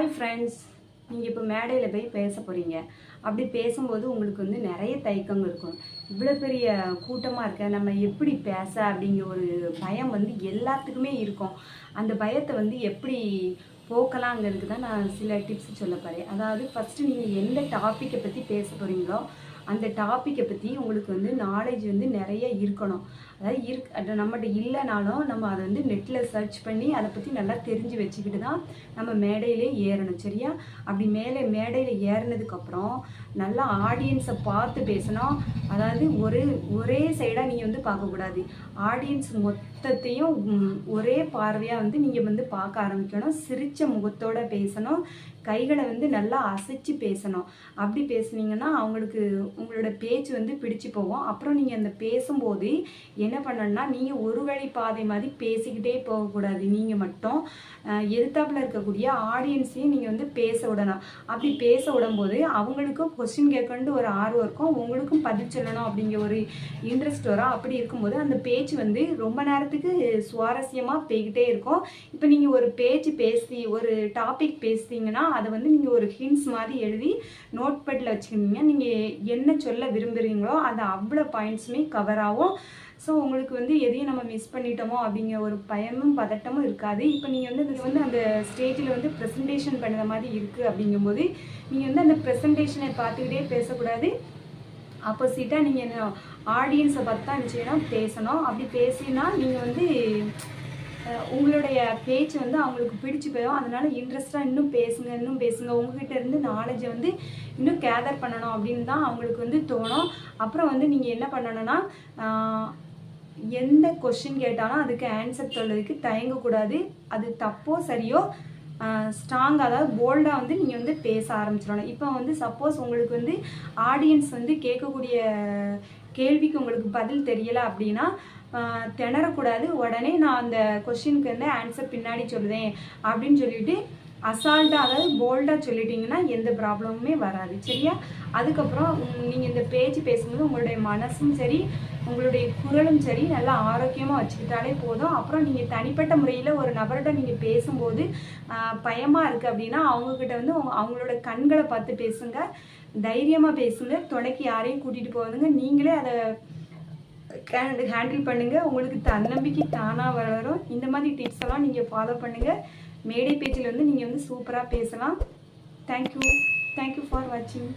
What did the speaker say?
Hi friends நீங்கள் இப்போ மேடையில் போய் பேச போகிறீங்க அப்படி பேசும்போது உங்களுக்கு வந்து நிறைய தயக்கம் இருக்கும். இவ்வளோ பெரிய கூட்டமாக இருக்க நம்ம எப்படி பேச அப்படிங்கிற ஒரு பயம் வந்து எல்லாத்துக்குமே இருக்கும். அந்த பயத்தை வந்து எப்படி போக்கலாங்கிறதுக்கு தான் நான் சில டிப்ஸ் சொல்ல போகிறேன் அதாவது ஃபஸ்ட்டு நீங்கள் எந்த டாப்பிக்கை பற்றி பேச போகிறீங்களோ அந்த டாப்பிக்கை பற்றி உங்களுக்கு வந்து நாலேஜ் வந்து நிறைய இருக்கணும். அதாவது இருக் நம்மகிட்ட இல்லைனாலும் நம்ம அதை வந்து நெட்டில் சர்ச் பண்ணி அதை பற்றி நல்லா தெரிஞ்சு வச்சுக்கிட்டு தான் நம்ம மேடையிலே ஏறணும் சரியா? அப்படி மேலே மேடையில் ஏறினதுக்கப்புறம் நல்லா ஆடியன்ஸை பார்த்து பேசணும். அதாவது ஒரு ஒரே சைடாக நீங்கள் வந்து பார்க்கக்கூடாது ஆடியன்ஸ் மொத்தத்தையும் ஒரே பார்வையாக வந்து நீங்கள் வந்து பார்க்க ஆரம்பிக்கணும். சிரித்த முகத்தோடு பேசணும். கைகளை வந்து நல்லா அசைச்சு பேசணும். அப்படி பேசுனீங்கன்னா அவங்களுக்கு உங்களோட பேச்சு வந்து பிடிச்சு போகும். அப்புறம் நீங்கள் அந்த பேசும்போது என்ன பண்ணணும்னா நீங்கள் ஒரு வழி பாதை மாதிரி பேசிக்கிட்டே போகக்கூடாது. நீங்கள் மட்டும் எதிர்த்தாப்பில் இருக்கக்கூடிய ஆடியன்ஸையும் நீங்கள் வந்து பேச விடணும். அப்படி பேச விடும்போது அவங்களுக்கும் கொஸ்டின் கேட்கணுன்னு ஒரு ஆர்வம் இருக்கும். உங்களுக்கும் பதில் சொல்லணும் அப்படிங்கிற ஒரு இன்ட்ரெஸ்ட் வரும். அப்படி இருக்கும்போது அந்த பேச்சு வந்து ரொம்ப நேரத்துக்கு சுவாரஸ்யமாக போய்கிட்டே இருக்கும். இப்போ நீங்கள் ஒரு பேச்சு பேசி ஒரு டாபிக் பேசுனீங்கன்னா அதை வந்து நீங்கள் ஒரு ஹிண்ட்ஸ் மாதிரி எழுதி நோட் பேட்டில் வச்சுக்கிங்க நீங்கள் என்ன சொல்ல விரும்புகிறீங்களோ அது அவ்வளோ பாயிண்ட்ஸுமே கவர் ஆகும். ஸோ உங்களுக்கு வந்து எதையும் நம்ம மிஸ் பண்ணிட்டோமோ அப்படிங்கிற ஒரு பயமும் பதட்டமும் இருக்காது. இப்போ நீங்கள் வந்து இது வந்து அந்த ஸ்டேஜில் வந்து ப்ரெசன்டேஷன் பண்ணுற மாதிரி இருக்குது அப்படிங்கும்போது நீங்கள் வந்து அந்த ப்ரெசன்டேஷனை பார்த்துக்கிட்டே பேசக்கூடாது. ஆப்போசிட்டாக நீங்கள் ஆடியன்ஸை பார்த்து தான் என்ன செய்யணும் பேசணும். அப்படி பேசினா நீங்கள் வந்து உங்களுடைய பேச்சு வந்து அவங்களுக்கு பிடிச்சு போயிடும். அதனால இன்ட்ரெஸ்டாக இன்னும் பேசுங்க இன்னும் பேசுங்க. உங்ககிட்ட இருந்து நாலேஜை வந்து இன்னும் கேதர் பண்ணணும் அப்படின்னு தான் அவங்களுக்கு வந்து தோணும். அப்புறம் வந்து நீங்கள் என்ன பண்ணணும்னா எந்த கொஷின் கேட்டாலும் அதுக்கு ஆன்சர் சொல்றதுக்கு தயங்கக்கூடாது. அது தப்போ சரியோ ஸ்ட்ராங் அதாவது போல்டாக வந்து நீங்கள் வந்து பேச ஆரம்பிச்சிடணும். இப்போ வந்து சப்போஸ் உங்களுக்கு வந்து ஆடியன்ஸ் வந்து கேட்கக்கூடிய கேள்விக்கு உங்களுக்கு பதில் தெரியலை அப்படின்னா திணறக்கூடாது. உடனே நான் அந்த கொஷினுக்கு வந்து ஆன்சர் பின்னாடி சொல்லுதேன் அப்படின்னு சொல்லிட்டு அசால்ட்டாக அதாவது போல்டாக சொல்லிட்டீங்கன்னா எந்த ப்ராப்ளமுமே வராது. சரியா? அதுக்கப்புறம் நீங்கள் இந்த பேச்சு பேசும்போது உங்களுடைய மனசும் சரி உங்களுடைய குரலும் சரி நல்லா ஆரோக்கியமாக வச்சுக்கிட்டாலே போதும். அப்புறம் நீங்கள் தனிப்பட்ட முறையில் ஒரு நபர்கிட்ட நீங்கள் பேசும்போது பயமாக இருக்குது அப்படின்னா அவங்கக்கிட்ட வந்து அவங்களோட கண்களை பார்த்து பேசுங்க. தைரியமாக பேசுங்க. துணைக்கு யாரையும் கூட்டிகிட்டு போகுதுங்க. நீங்களே அதை ஹேண்டில் பண்ணுங்கள் உங்களுக்கு தன்னம்பிக்கை தானாக வளரும். இந்த மாதிரி டிப்ஸ் எல்லாம் நீங்கள் ஃபாலோ பண்ணுங்கள் மேடை பேச்சில் வந்து நீங்கள் வந்து சூப்பராக பேசலாம். தேங்க்யூ தேங்க்யூ ஃபார் வாட்சிங்